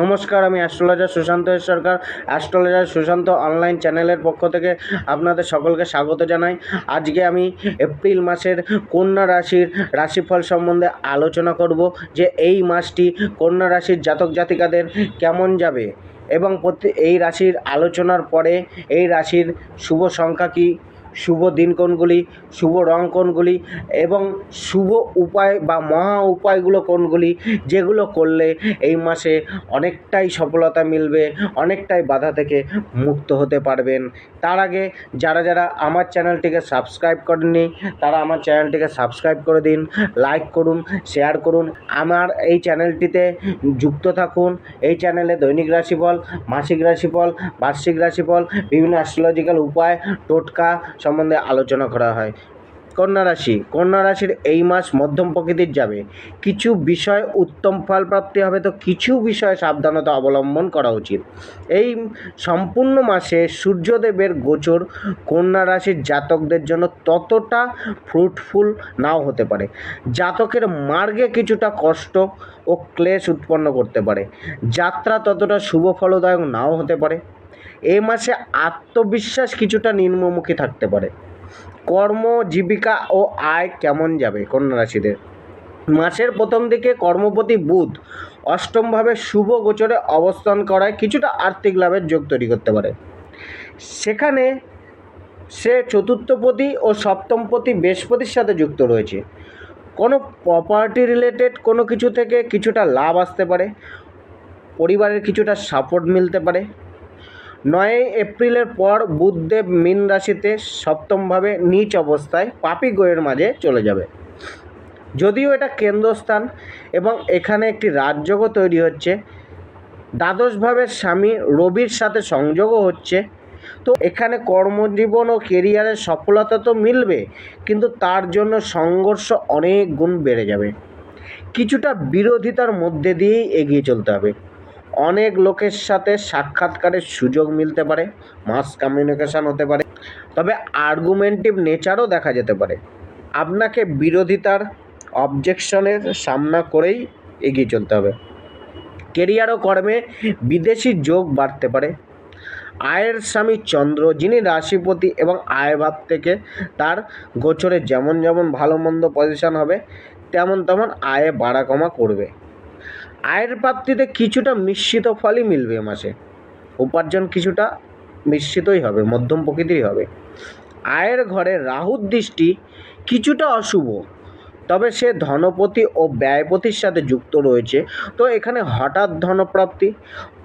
নমস্কার, আমি astrologer Sushanta Sarkar. Astrologer Sushanta online চ্যানেলের পক্ষ থেকে আপনাদের সকলকে স্বাগত জানাই। আজকে আমি এপ্রিল মাসের কন্যা রাশির রাশিফল সম্বন্ধে আলোচনা করব যে এই মাসটি কন্যা রাশির জাতক জাতিকাদের কেমন যাবে এবং প্রতি এই রাশির আলোচনার পরে এই রাশির শুভ সংখ্যা কী শুভ দিন কোনগুলি? শুভ রং কোনগুলি? এবং শুভ উপায় বা মহা উপায়গুলো কোনগুলি? যেগুলো করলে এই মাসে অনেকটাই সফলতা মিলবে, অনেকটাই বাধা থেকে মুক্ত হতে পারবেন। তার আগে যারা যারা আমার চ্যানেলটিকে সাবস্ক্রাইব করেননি, তারা আমার চ্যানেলটিকে সাবস্ক্রাইব করে দিন, লাইক করুন, শেয়ার করুন। আমার এই চ্যানেলটিতে যুক্ত থাকুন। এই চ্যানেলে দৈনিক রাশিফল, মাসিক রাশিফল, বার্ষিক রাশিফল, বিভিন্ন অ্যাস্ট্রোলজিক্যাল উপায়, টোটকা সম্বন্ধে আলোচনা করা হয়। কন্যা রাশি, কন্যা রাশির এই মাস মধ্যম প্রকৃতির যাবে। কিছু বিষয় উত্তম ফল প্রাপ্তি হবে তো কিছু বিষয়ে সাবধানতা অবলম্বন করা উচিত। এই সম্পূর্ণ মাসে সূর্যদেবের গোচর কন্যা রাশির জাতকদের জন্য ততটা ফ্রুটফুল নাও হতে পারে। জাতকের মার্গে কিছুটা কষ্ট ও ক্লেশ উৎপন্ন করতে পারে। যাত্রা ততটা শুভ ফলদায়ক নাও হতে পারে। এই মাসে আত্মবিশ্বাস কিছুটা নিম্নমুখী থাকতে পারে। কর্ম, জীবিকা ও আয় কেমন যাবে কন্যা রাশিদের? মাসের প্রথম দিকে কর্মপতি বুধ অষ্টমভাবে শুভ গোচরে অবস্থান করায় কিছুটা আর্থিক লাভের যোগ তৈরি করতে পারে। সেখানে সে চতুর্থপতি ও সপ্তমপতি বৃহস্পতির সাথে যুক্ত রয়েছে। কোনো প্রপার্টি রিলেটেড কোনো কিছু থেকে কিছুটা লাভ আসতে পারে। পরিবারের কিছুটা সাপোর্ট মিলতে পারে। নয় এপ্রিলের পর বুধদেব মীন রাশিতে সপ্তমভাবে নিচ অবস্থায় পাপি গ্রহের মাঝে চলে যাবে। যদিও এটা কেন্দ্রস্থান এবং এখানে একটি রাজযোগও তৈরি হচ্ছে। দ্বাদশভাবে স্বামী রবির সাথে সংযোগও হচ্ছে। তো এখানে কর্মজীবন ও কেরিয়ারের সফলতা তো মিলবে, কিন্তু তার জন্য সংঘর্ষ অনেক গুণ বেড়ে যাবে। কিছুটা বিরোধিতার মধ্যে দিয়েই এগিয়ে চলতে হবে। অনেক লোকের সাথে সাক্ষাৎকারের সুযোগ মিলতে পারে মাস কমিউনিকেশান হতে পারে, তবে আর্গুমেন্টিভ নেচারও দেখা যেতে পারে। আপনাকে বিরোধিতার অবজেকশনের সামনা করেই এগিয়ে চলতে হবে। কেরিয়ার ও কর্মে বিদেশি যোগ বাড়তে পারে। আয়ের স্বামী চন্দ্র, যিনি রাশিপতি এবং আয় ভাব থেকে তার গোচরে যেমন যেমন ভালো মন্দ পজিশন হবে, তেমন তেমন আয়ে বাড়া কমা করবে। আয়ের প্রাপ্তিতে কিছুটা মিশ্রিত ফলই মিলবে মাসে। উপার্জন কিছুটা মিশ্রিতই হবে, মধ্যম প্রকৃতিরই হবে। আয়ের ঘরে রাহুর দৃষ্টি কিছুটা অশুভ, তবে সে ধনপতি ও ব্যয়পতির সাথে যুক্ত রয়েছে। তো এখানে হঠাৎ ধনপ্রাপ্তি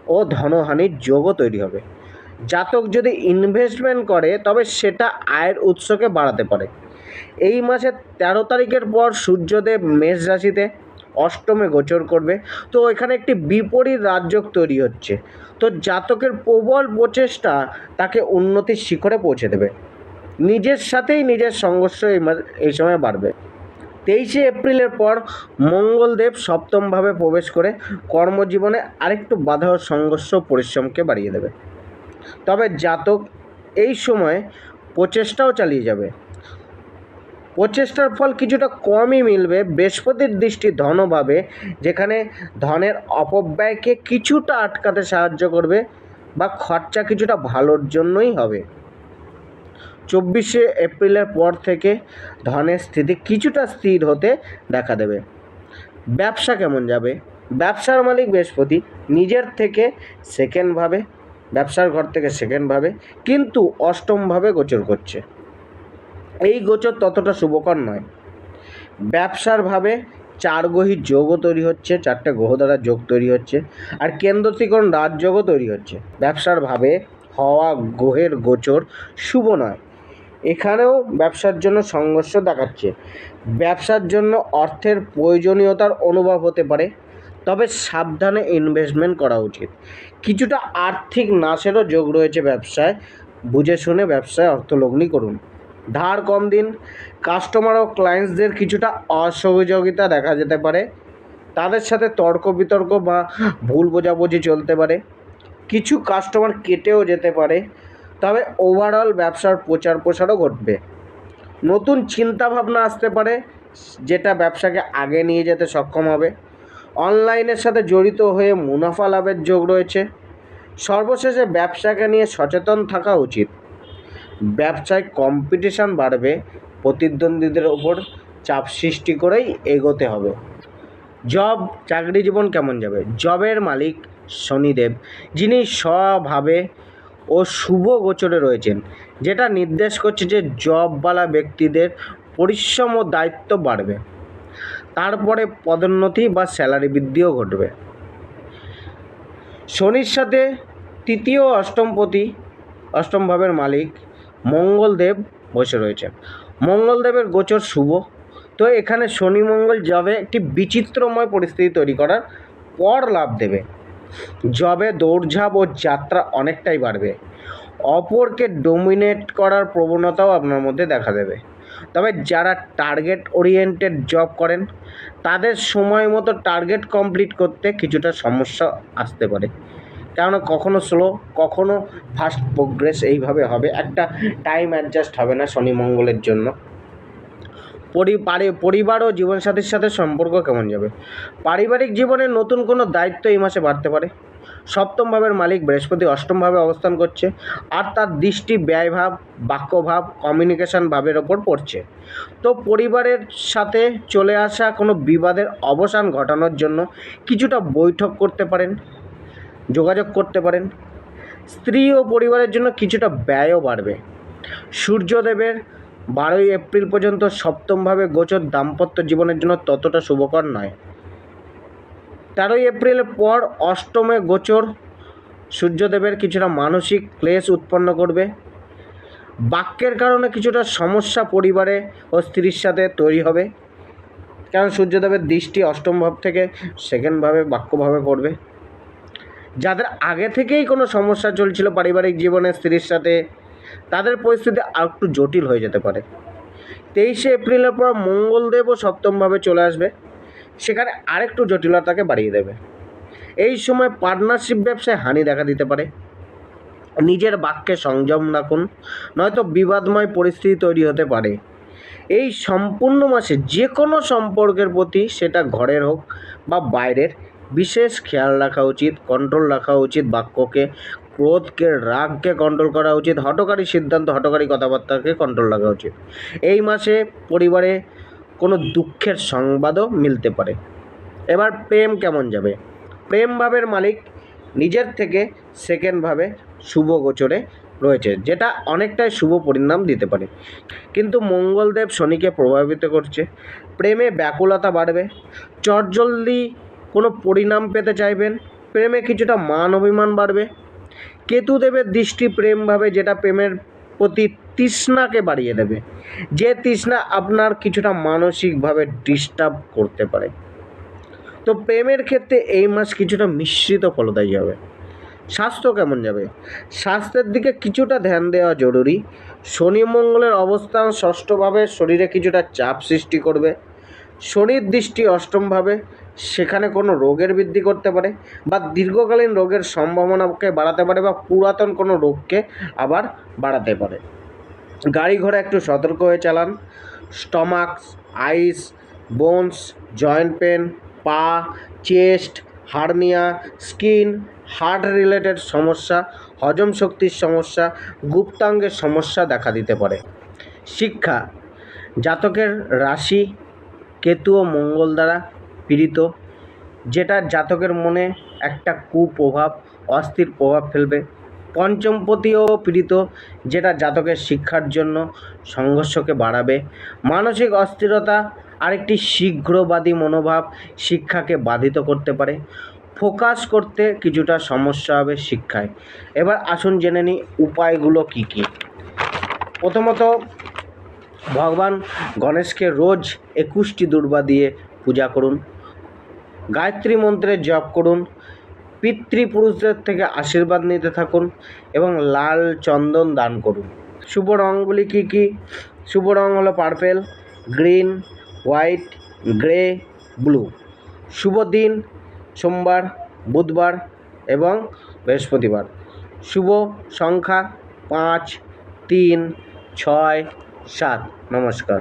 ও ধনহানির যোগও তৈরি হবে। জাতক যদি ইনভেস্টমেন্ট করে, তবে সেটা আয়ের উৎসকে বাড়াতে পারে। এই মাসের তেরো তারিখের পর সূর্যদেব মেষ রাশিতে অষ্টমে গোচর করবে। তো এখানে একটি বিপরীত রাজযোগ তৈরি হচ্ছে। তো জাতকের প্রবল প্রচেষ্টা তাকে উন্নতির শিখরে পৌঁছে দেবে। নিজের সাথেই নিজের সংঘর্ষ এই সময় বাড়বে। তেইশে এপ্রিলের পর মঙ্গলদেব সপ্তমভাবে প্রবেশ করে কর্মজীবনে আরেকটু বাধা ও সংঘর্ষ পরিশ্রমকে বাড়িয়ে দেবে। তবে জাতক এই সময় প্রচেষ্টাও চালিয়ে যাবে। প্রচেষ্টার ফল কিছুটা কমই মিলবে। বৃহস্পতির দৃষ্টি ধনভাবে, যেখানে ধনের অপব্যয়কে কিছুটা আটকাতে সাহায্য করবে বা খরচা কিছুটা ভালোর জন্যই হবে। চব্বিশে এপ্রিলের পর থেকে ধনের স্থিতি কিছুটা স্থির হতে দেখা দেবে। ব্যবসা কেমন যাবে? ব্যবসার মালিক বৃহস্পতি, নিজের থেকে সেকেন্ডভাবে ব্যবসার ঘর থেকে সেকেন্ডভাবে কিন্তু অষ্টমভাবে গোচর করছে। এই গোচর ততটা শুভকর নয়। ব্যবসার ভাবে চার গ্রহীর যোগও তৈরি হচ্ছে, চারটে গ্রহ দ্বারা যোগ তৈরি হচ্ছে, আর কেন্দ্রীকরণ রাজযোগও তৈরি হচ্ছে। ব্যবসার ভাবে হওয়া গ্রহের গোচর শুভ নয়। এখানেও ব্যবসার জন্য সংঘর্ষ দেখাচ্ছে। ব্যবসার জন্য অর্থের প্রয়োজনীয়তার অনুভব হতে পারে, তবে সাবধানে ইনভেস্টমেন্ট করা উচিত। কিছুটা আর্থিক নাশেরও যোগ রয়েছে ব্যবসায়। বুঝে শুনে ব্যবসায় অর্থলগ্নি করুন। ধার কম দিন। কাস্টমার ও ক্লায়েন্টসদের কিছুটা অসহযোগিতা দেখা যেতে পারে। তাদের সাথে তর্ক বিতর্ক বা ভুল বোঝাবুঝি চলতে পারে। কিছু কাস্টমার কেটেও যেতে পারে। তবে ওভারঅল ব্যবসার প্রচার প্রসারও ঘটবে। নতুন চিন্তাভাবনা আসতে পারে, যেটা ব্যবসাকে আগে নিয়ে যেতে সক্ষম হবে। অনলাইনের সাথে জড়িত হয়ে মুনাফা লাভের যোগ রয়েছে। সর্বশেষে ব্যবসাকে নিয়ে সচেতন থাকা উচিত। ব্যবসায় কম্পিটিশান বাড়বে, প্রতিদ্বন্দ্বীদের ওপর চাপ সৃষ্টি করেই এগোতে হবে। জব চাকরি জীবন কেমন যাবে? জবের মালিক শনিদেব, যিনি স্বভাবে ও শুভ গোচরে রয়েছেন, যেটা নির্দেশ করছে যে জবওয়ালা ব্যক্তিদের পরিশ্রম ও দায়িত্ব বাড়বে। তারপরে পদোন্নতি বা স্যালারি বৃদ্ধিও ঘটবে। শনির সাথে তৃতীয় অষ্টমপতি অষ্টম ভাবের মালিক মঙ্গলদেব বসে রয়েছেন মঙ্গলদেবের গোচর শুভ। তো এখানে শনি মঙ্গল জবে একটি বিচিত্রময় পরিস্থিতি তৈরি করার পর লাভ দেবে। জবে দৌড়ঝাঁপ ও যাত্রা অনেকটাই বাড়বে। অপরকে ডোমিনেট করার প্রবণতাও আপনার মধ্যে দেখা দেবে। তবে যারা টার্গেট ওরিয়েন্টেড জব করেন, তাদের সময় মতো টার্গেট কমপ্লিট করতে কিছুটা সমস্যা আসতে পারে। কেননা কখনো স্লো কখনো ফাস্ট প্রোগ্রেস এইভাবে হবে। একটা টাইম অ্যাডজাস্ট হবে না শনি মঙ্গলের জন্য। পরিবারে ও জীবনসাথীর সাথে সম্পর্ক কেমন যাবে? পারিবারিক জীবনে নতুন কোনো দায়িত্ব এই মাসে বাড়তে পারে। সপ্তম ভাবের মালিক বৃহস্পতি অষ্টমভাবে অবস্থান করছে আর তার দৃষ্টি ব্যয়ভাব, বাক্যভাব কমিউনিকেশন ভাবের ওপর পড়ছে। তো পরিবারের সাথে চলে আসা কোনো বিবাদের অবসান ঘটানোর জন্য কিছুটা বৈঠক করতে পারেন। যোগাযোগ করতে পারেন। স্ত্রী ও পরিবারের জন্য কিছুটা ব্যয়ও বাড়বে। সূর্যদেবের বারোই এপ্রিল পর্যন্ত সপ্তমভাবে গোচর দাম্পত্য জীবনের জন্য ততটা শুভকর নয়। তেরোই এপ্রিলের পর অষ্টমে গোচর সূর্যদেবের কিছুটা মানসিক ক্লেশ উৎপন্ন করবে। বাক্যের কারণে কিছুটা সমস্যা পরিবারে ও স্ত্রীর সাথে তৈরি হবে। কারণ সূর্যদেবের দৃষ্টি অষ্টম ভাব থেকে সেকেন্ড ভাবে, বাক্যভাবে পড়বে। যাদের আগে থেকেই কোনো সমস্যা চলছিল পারিবারিক জীবনে, স্ত্রীর সাথে, তাদের পরিস্থিতি আর একটু জটিল হয়ে যেতে পারে। তেইশে এপ্রিলের পর মঙ্গলদেবও সপ্তমভাবে চলে আসবে। সেখানে আরেকটু জটিলতাকে বাড়িয়ে দেবে। এই সময় পার্টনারশিপ ব্যবসায় হানি দেখা দিতে পারে। নিজের বাক্যে সংযম রাখুন, নয়তো বিবাদময় পরিস্থিতি তৈরি হতে পারে। এই সম্পূর্ণ মাসে যে কোনো সম্পর্কের প্রতি, সেটা ঘরের হোক বা বাইরের বিশেষ খেয়াল রাখা উচিত কন্ট্রোল রাখা উচিত বাক্যকে, ক্রোধকে, রাগকে কন্ট্রোল করা উচিত হটকারী সিদ্ধান্ত হটকারী কথাবার্তাকে কন্ট্রোল রাখা উচিত। এই মাসে পরিবারে কোনো দুঃখের সংবাদও মিলতে পারে। এবার প্রেম কেমন যাবে? প্রেম ভাবের মালিক নিজের থেকে সেকেন্ড ভাবে শুভ গোচরে রয়েছে, যেটা অনেকটাই শুভ পরিণাম দিতে পারে। কিন্তু মঙ্গলদেব শনিকে প্রভাবিত করছে, প্রেমে ব্যাকুলতা বাড়বে, চটজলদি কোনো পরিণাম পেতে চাইবেন। প্রেমে কিছুটা মান অভিমান বাড়বে। কেতুদেবের দৃষ্টি প্রেমভাবে যেটা প্রেমের প্রতি তৃষ্ণাকে বাড়িয়ে দেবে। যে তৃষ্ণা আপনার কিছুটা মানসিকভাবে ডিস্টার্ব করতে পারে। তো প্রেমের ক্ষেত্রে এই মাস কিছুটা মিশ্রিত ফলদায়ী হবে। স্বাস্থ্য কেমন যাবে? স্বাস্থ্যের দিকে কিছুটা ধ্যান দেওয়া জরুরি। শনি মঙ্গলের অবস্থান ষষ্ঠভাবে শরীরে কিছুটা চাপ সৃষ্টি করবে। শনির দৃষ্টি অষ্টমভাবে সেখানে কোনো রোগের বৃদ্ধি করতে পারে বা দীর্ঘকালীন রোগের সম্ভাবনাকে বাড়াতে পারে বা পুরাতন কোনো রোগকে আবার বাড়াতে পারে। গাড়ি ঘোড়া একটু সতর্ক হয়ে চালান। Stomachs, eyes, bones, joint pain, পা, chest, hernia, skin, heart related সমস্যা, হজম শক্তির সমস্যা, গুপ্তাঙ্গের সমস্যা দেখা দিতে পারে। শিক্ষা, জাতকের রাশি, কেতু ও মঙ্গল দ্বারা পীড়িত, যেটা জাতকের মনে একটা কুপ্রভাব, অস্থির প্রভাব ফেলবে। পঞ্চমপতিও পীড়িত, যেটা জাতকের শিক্ষার জন্য সংঘর্ষকে বাড়াবে। মানসিক অস্থিরতা আরেকটি শীঘ্রবাদী মনোভাব শিক্ষাকে বাধিত করতে পারে। ফোকাস করতে কিছুটা সমস্যা হবে শিক্ষায়। এবার আসুন জেনে নিই উপায়গুলো কী কী। প্রথমত, ভগবান গণেশকে রোজ একুশটি দুর্বা দিয়ে পূজা করুন। গায়ত্রী মন্ত্রের জপ করুন, পিতৃপুরুষদের থেকে আশীর্বাদ নিতে থাকুন এবং লাল চন্দন দান করুন। শুভ রঙগুলি কী কী? শুভ রঙ হলো purple, green, white, grey, blue. শুভ দিন, সোমবার, বুধবার এবং বৃহস্পতিবার। শুভ সংখ্যা পাঁচ, তিন, ছয়, সাত। নমস্কার।